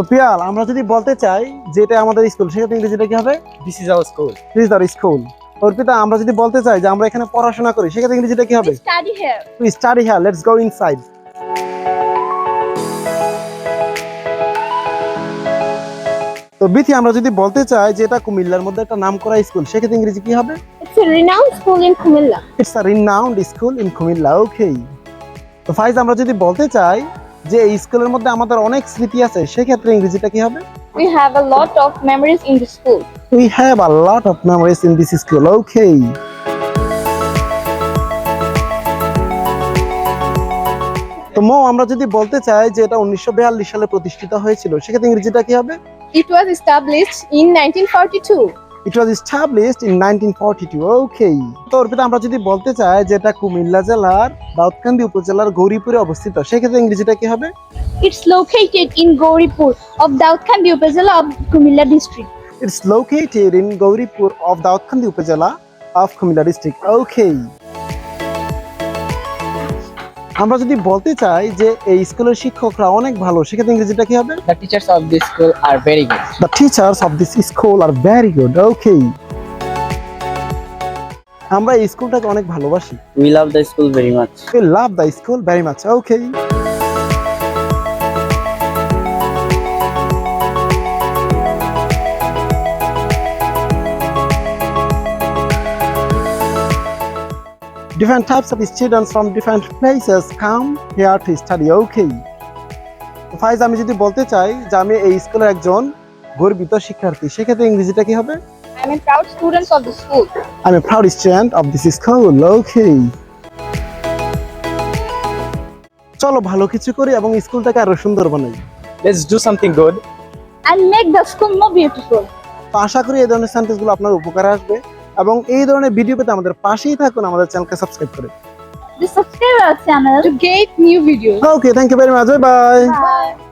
তো পিয়াল আমরা যদি বলতে চাই যে এটা আমাদের স্কুল সেক্ষেত্রে ইংরেজিটা কি হবে? This is our school this is our school Arpita আমরা যদি বলতে চাই যে আমরা এখানে পড়াশোনা করি সেক্ষেত্রে ইংরেজিটা কি হবে? Study here. টু স্টাডি হ্যাঁ লেটস গো ইনসাইড তো বিথি আমরা যদি বলতে চাই যে এটা কুমিল্লার মধ্যে একটা নাম করা স্কুল সেক্ষেত্রে ইংরেজি কি হবে? It's a renowned school in Kumilla. It's a renowned school in Cumilla okay তো ফাইজ আমরা যদি বলতে চাই যে স্কুলের মধ্যে আমাদের অনেক স্মৃতি আছে সেক্ষেত্রে ইংরেজিটা কি হবে? We have a lot of memories in the school we have a lot of memories in this school okay তো মো আমরা যদি বলতে চাই যে এটা উনিশশো সালে প্রতিষ্ঠিত হয়েছিল সেক্ষেত্রে ইংরেজিটা কি হবে? It was established in nineteen forty two it was established forty 1942 okay তো অর্পিতা আমরা যদি বলতে চাই যে এটা কুমিল্লা জেলার দাউদকান্দি উপজেলার গৌরীপুরে অবস্থিত সেক্ষেত্রে ইংরেজিটা কি হবে? It's located in Gouripur of Daudkhandi upazila of Cumilla district it's located in Gouripur of Daudkandi upazila of Cumilla district ওকে আমরা যদি বলতে চাই যে এই স্কুলের শিক্ষকরা অনেক ভালো সেক্ষেত্রে ইংরেজিটা কি হবে? The teachers of this school are very good the teachers of this school are very good okay আমরা এই স্কুলটাকে অনেক ভালোবাসি। We love the school very much we love the school very much okay Different types of students from different places come here to study. Okay. Faiz আমি যদি বলতে চাই যে আমি এই স্কুলের একজন গর্বিত শিক্ষার্থী সেক্ষেত্রে ইংরেজিটা কি হবে I'm a proud student of the school. I'm a proud student of this school. Okay. চলো ভালো কিছু করি এবং স্কুলটাকে আরও সুন্দর বানাই Let's do something good. And make the school more beautiful. তো আশা করি এই ধরনের সেন্টেন্সগুলো আপনার উপকারে আসবে এবং এই ধরনের ভিডিও পেতে আমাদের পাশেই থাকুন আমাদের চ্যানেলকে সাবস্ক্রাইব করে Just subscribe our channel to get new videos. Okay thank you very much bye Bye.